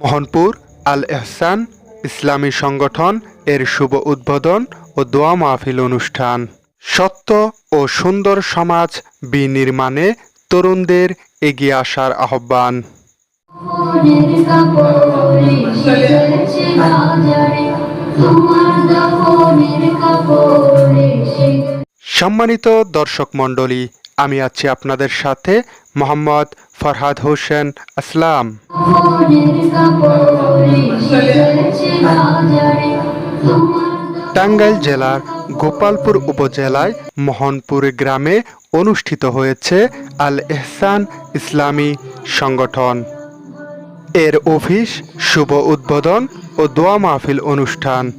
মোহনপুর আল এহসান ইসলামী সংগঠন এর শুভ উদ্বোধন ও দোয়া মাহফিল অনুষ্ঠান। সত্য ও সুন্দর সমাজ বিনির্মাণে তরুণদের এগিয়ে আসার আহ্বান। সম্মানিত দর্শক মণ্ডলী আমি আছি আপনাদের সাথে মোহাম্মদ ফরহাদ হোসেন আসলাম। টাঙ্গাইল জেলার গোপালপুর উপজেলায় মোহনপুর গ্রামে অনুষ্ঠিত হয়েছে আল এহসান ইসলামী সংগঠন। এর অফিস শুভ উদ্বোধন ও দোয়া মাহফিল অনুষ্ঠান।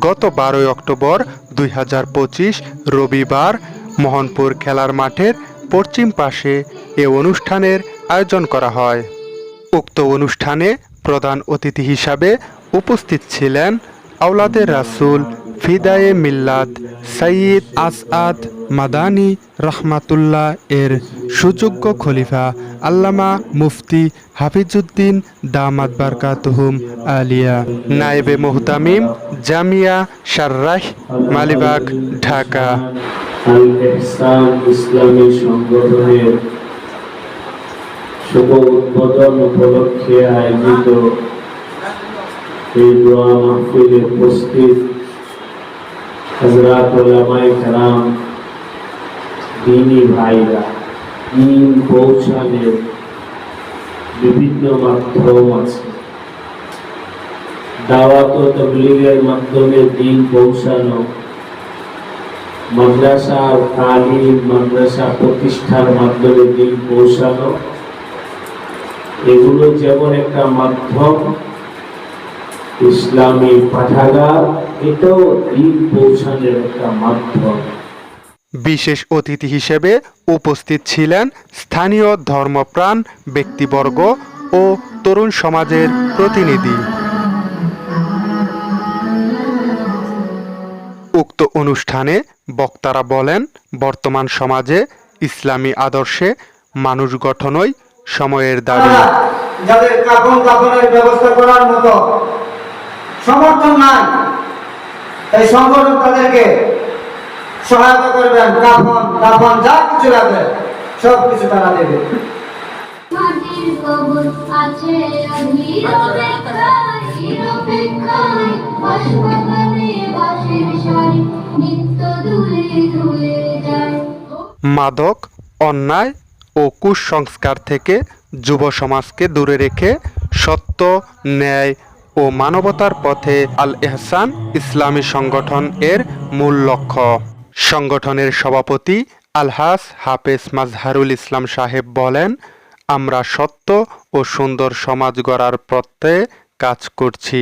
গত বারোই অক্টোবর দুই হাজার পঁচিশ রবিবার মোহনপুর খেলার মাঠের পশ্চিম পাশে এ অনুষ্ঠানের আয়োজন করা হয়। উক্ত অনুষ্ঠানে প্রধান অতিথি হিসাবে উপস্থিত ছিলেন আওলাদের রাসূল ফিদায়ে মিল্লাত সঈদ আসআদ মাদানী রহমাতুল্লাহ এর সুযোগ্য খলিফা আল্লামা মুফতি হাফিজুদ্দিন দামাত বারকাতহুম আলিয়া। নায়েবে মুহতামিম জামিয়া শাররাহ মালিবাগ, ঢাকা। ইসলামী সংগঠনের শুভ উদ্বোধন উপলক্ষে আয়োজিত এই দোয়া মাহফিলে উপস্থিত হজরত ওলামায়ে কেরাম, দিনী ভাইরা, দিন পৌঁছানের বিভিন্ন মাধ্যম আছে। দাওয়াত ও তবলিগের মাধ্যমে দিন পৌঁছানো, মাদ্রাসা তালিম মাদ্রাসা প্রতিষ্ঠার মাধ্যমে দিন পৌঁছানো এগুলো যেমন একটা মাধ্যম ইসলামী পাঠাগার, এটাও দিন পৌঁছানোর একটা মাধ্যম। বিশেষ অতিথি হিসেবে উপস্থিত ছিলেন স্থানীয় ধর্মপ্রাণ, ব্যক্তিবর্গ ও তরুণ সমাজের প্রতিনিধি। উক্ত অনুষ্ঠানে বক্তারা বলেন, বর্তমান সমাজে ইসলামী আদর্শে মানুষ গঠনই সময়ের দাবি। যাদের কাপন কাপনের ব্যবস্থা করার মতো সমর্থন নাই এই সংগঠন তাদেরকে সহায়তা করবেন। কাফন কাফন যা কিছু লাগবে সব কিছু তারা দেবে। মাটির কবর আছে অধীর অপেক্ষায় বাসবাগানে বাঁশের সারি নিত্য দুলে দুলে যায়। মাদক অন্যায় ও কুসংস্কার থেকে যুব সমাজকে দূরে রেখে সত্য, ন্যায় ও মানবতার পথে আল এহসান ইসলামী সংগঠন এর মূল লক্ষ্য। সংগঠনের সভাপতি আলহাস হাফেজ মাজহারুল ইসলাম সাহেব বলেন, আমরা সত্য ও সুন্দর সমাজ গড়ার প্রত্যয়ে কাজ করছি।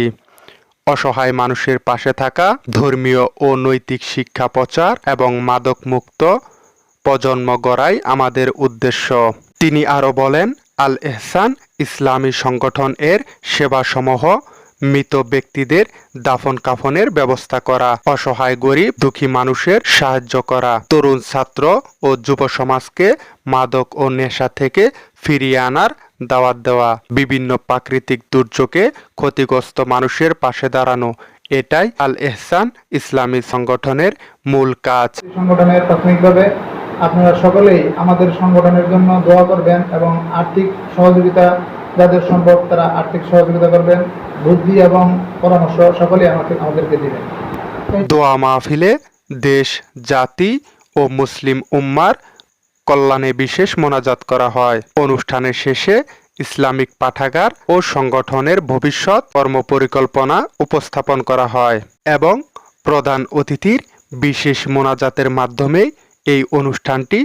অসহায় মানুষের পাশে থাকা ধর্মীয় ও নৈতিক শিক্ষা প্রচার এবং মাদক মুক্ত প্রজন্ম গড়াই আমাদের উদ্দেশ্য। তিনি আরও বলেন আল এহসান ইসলামী সংগঠন এর সেবাসমূহ মৃত ব্যক্তিদের দাফন কাফনের ব্যবস্থা করা, অসহায় গরিব দুঃখী মানুষের সাহায্য করা, তরুণ ছাত্র ও যুব সমাজকে মাদক ও নেশা থেকে ফিরিয়ে আনার দাওয়াত দেওয়া, বিভিন্ন প্রাকৃতিক দুর্যোগে ক্ষতিগ্রস্ত মানুষের পাশে দাঁড়ানো, এটাই আল এহসান ইসলামী সংগঠনের মূল কাজ। সংগঠনের প্রাথমিকভাবে আপনারা সকলেই আমাদের সংগঠনের জন্য দোয়া করবেন এবং আর্থিক সহযোগিতা, যাদের সম্ভব তারা আর্থিক সহযোগিতা করবেন, বুদ্ধি এবং পরামর্শ সকলেই আমাকে, আমাদেরকে দিবেন। দোয়া মাহফিলে দেশ, জাতি ও মুসলিম উম্মার কল্যাণে বিশেষ মোনাজাত করা হয়। অনুষ্ঠানের শেষে ইসলামিক পাঠাগার ও সংগঠনের ভবিষ্যৎ কর্মপরিকল্পনা উপস্থাপন করা হয় এবং প্রধান অতিথির বিশেষ মোনাজাতের মাধ্যমে এই অনুষ্ঠানটি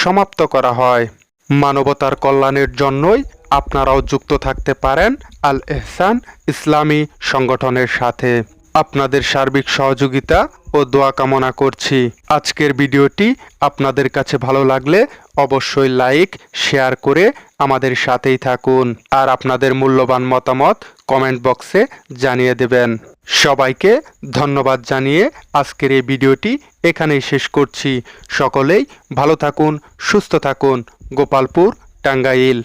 সমাপ্ত করা হয়। মানবতার কল্যাণের জন্যই আপনারাও যুক্ত থাকতে পারেন আল এহসান ইসলামী সংগঠনের সাথে। আপনাদের সার্বিক সহযোগিতা ও দোয়া কামনা করছি। আজকের ভিডিওটি আপনাদের কাছে ভালো লাগলে অবশ্যই লাইক, শেয়ার করে আমাদের সাথেই থাকুন। আর আপনাদের মূল্যবান মতামত কমেন্ট বক্সে জানিয়ে দেবেন। সবাইকে ধন্যবাদ জানিয়ে আজকের এই ভিডিওটি এখানেই শেষ করছি। সকলেই ভালো থাকুন, সুস্থ থাকুন। গোপালপুর, টাঙ্গাইল।